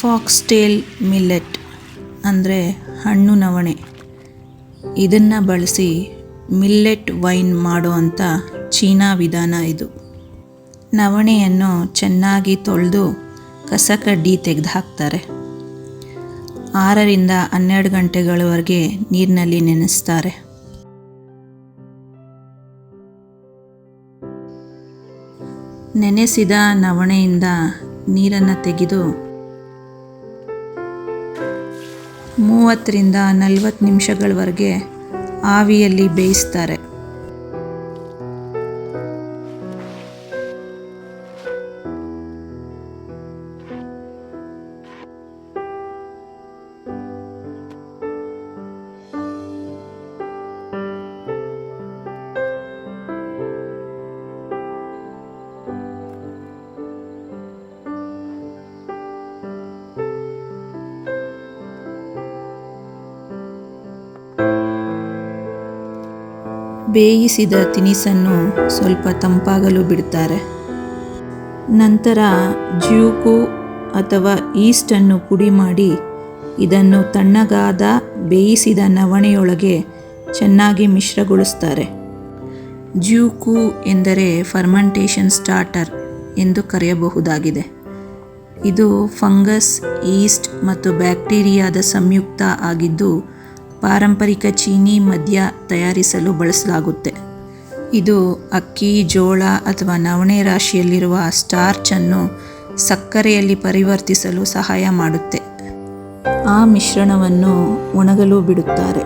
Foxtail millet, ಅಂದರೆ ಹಣ್ಣು ನವಣೆ. ಇದನ್ನು ಬಳಸಿ ಮಿಲ್ಲೆಟ್ ವೈನ್ ಮಾಡೋ ಅಂಥ ಚೀನಾ ವಿಧಾನ ಇದು. ನವಣೆಯನ್ನು ಚೆನ್ನಾಗಿ ತೊಳೆದು ಕಸಕಡ್ಡಿ ತೆಗೆದು ಹಾಕ್ತಾರೆ. ಆರರಿಂದ ಹನ್ನೆರಡು ಗಂಟೆಗಳವರೆಗೆ ನೀರಿನಲ್ಲಿ ನೆನೆಸ್ತಾರೆ. ನೆನೆಸಿದ ನವಣೆಯಿಂದ ನೀರನ್ನು ತೆಗೆದು ಮೂವತ್ತರಿಂದ ನಲವತ್ತು ನಿಮಿಷಗಳವರೆಗೆ ಆವಿಯಲ್ಲಿ ಬೇಯಿಸ್ತಾರೆ. ಬೇಯಿಸಿದ ತಿನಿಸನ್ನು ಸ್ವಲ್ಪ ತಂಪಾಗಲು ಬಿಡ್ತಾರೆ. ನಂತರ ಜ್ಯೂಕು ಅಥವಾ ಈಸ್ಟನ್ನು ಪುಡಿ ಮಾಡಿ ಇದನ್ನು ತಣ್ಣಗಾದ ಬೇಯಿಸಿದ ನವಣೆಯೊಳಗೆ ಚೆನ್ನಾಗಿ ಮಿಶ್ರಗೊಳಿಸ್ತಾರೆ. ಜ್ಯೂಕು ಎಂದರೆ ಫರ್ಮೆಂಟೇಷನ್ ಸ್ಟಾರ್ಟರ್ ಎಂದು ಕರೆಯಬಹುದಾಗಿದೆ. ಇದು ಫಂಗಸ್, ಈಸ್ಟ್ ಮತ್ತು ಬ್ಯಾಕ್ಟೀರಿಯಾದ ಸಂಯುಕ್ತ ಆಗಿದ್ದು ಪಾರಂಪರಿಕ ಚೀನಿ ಮದ್ಯ ತಯಾರಿಸಲು ಬಳಸಲಾಗುತ್ತೆ. ಇದು ಅಕ್ಕಿ, ಜೋಳ ಅಥವಾ ನವಣೆ ರಾಶಿಯಲ್ಲಿರುವ ಸ್ಟಾರ್ಚನ್ನು ಸಕ್ಕರೆಯಲ್ಲಿ ಪರಿವರ್ತಿಸಲು ಸಹಾಯ ಮಾಡುತ್ತೆ. ಆ ಮಿಶ್ರಣವನ್ನು ಒಣಗಲು ಬಿಡುತ್ತಾರೆ.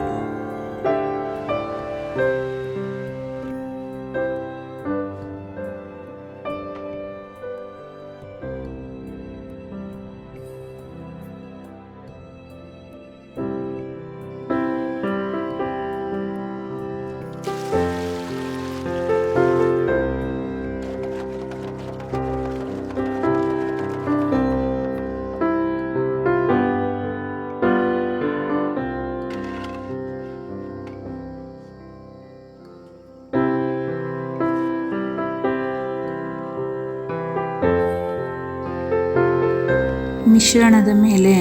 ಮಿಶ್ರಣದ ಮೇಲೆ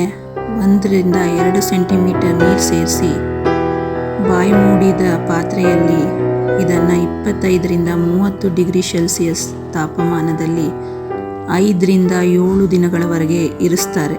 ಒಂದರಿಂದ ಎರಡು ಸೆಂಟಿಮೀಟರ್ ನೀರು ಸೇರಿಸಿ ಬಾಯಿ ಮೂಡಿದ ಪಾತ್ರೆಯಲ್ಲಿ ಇದನ್ನು ಇಪ್ಪತ್ತೈದರಿಂದ ಮೂವತ್ತು ಡಿಗ್ರಿ ಸೆಲ್ಸಿಯಸ್ ತಾಪಮಾನದಲ್ಲಿ ಐದರಿಂದ ಏಳು ದಿನಗಳವರೆಗೆ ಇರಿಸ್ತಾರೆ.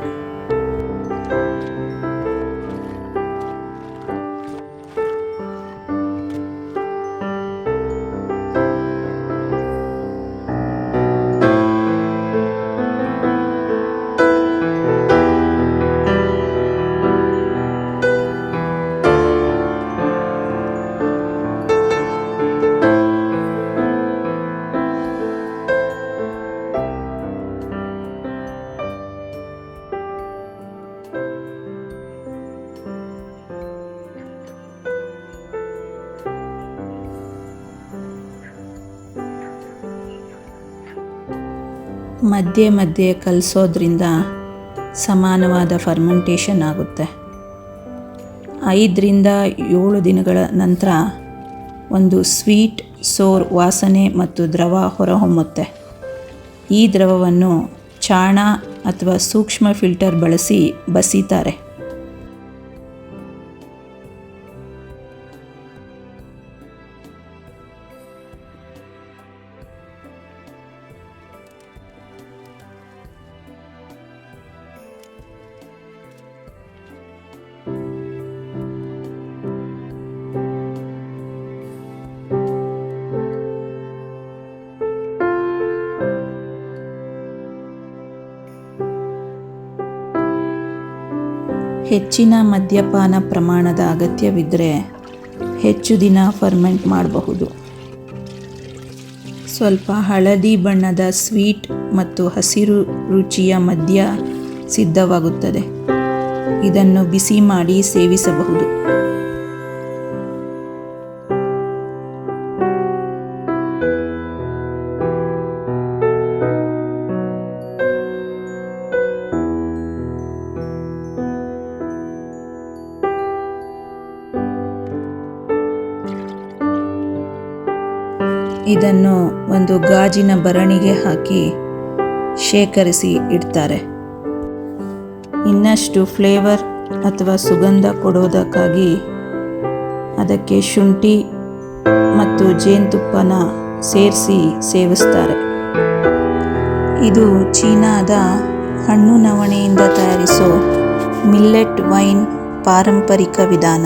ಮಧ್ಯೆ ಮಧ್ಯೆ ಕಲಿಸೋದ್ರಿಂದ ಸಮಾನವಾದ ಫರ್ಮೆಂಟೇಷನ್ ಆಗುತ್ತೆ. ಐದರಿಂದ ಏಳು ದಿನಗಳ ನಂತರ ಒಂದು ಸ್ವೀಟ್ ಸೋರ್ ವಾಸನೆ ಮತ್ತು ದ್ರವ ಹೊರಹೊಮ್ಮುತ್ತೆ. ಈ ದ್ರವವನ್ನು ಚಾಣ ಅಥವಾ ಸೂಕ್ಷ್ಮ ಫಿಲ್ಟರ್ ಬಳಸಿ ಬಸಿತಾರೆ. ಹೆಚ್ಚಿನ ಮದ್ಯಪಾನ ಪ್ರಮಾಣದ ಅಗತ್ಯವಿದ್ದರೆ ಹೆಚ್ಚು ದಿನ ಫರ್ಮೆಂಟ್ ಮಾಡಬಹುದು. ಸ್ವಲ್ಪ ಹಳದಿ ಬಣ್ಣದ ಸ್ವೀಟ್ ಮತ್ತು ಹಸಿರು ರುಚಿಯ ಮದ್ಯ ಸಿದ್ಧವಾಗುತ್ತದೆ. ಇದನ್ನು ಬಿಸಿ ಮಾಡಿ ಸೇವಿಸಬಹುದು. ಇದನ್ನು ಒಂದು ಗಾಜಿನ ಬರಣಿಗೆ ಹಾಕಿ ಶೇಖರಿಸಿ ಇಡ್ತಾರೆ. ಇನ್ನಷ್ಟು ಫ್ಲೇವರ್ ಅಥವಾ ಸುಗಂಧ ಕೊಡೋದಕ್ಕಾಗಿ ಅದಕ್ಕೆ ಶುಂಠಿ ಮತ್ತು ಜೇನುತುಪ್ಪನ ಸೇರಿಸಿ ಸೇವಿಸ್ತಾರೆ. ಇದು ಚೀನಾದ ಹಣ್ಣು ನವಣೆಯಿಂದ ತಯಾರಿಸೋ ಮಿಲ್ಲೆಟ್ ವೈನ್ ಪಾರಂಪರಿಕ ವಿಧಾನ.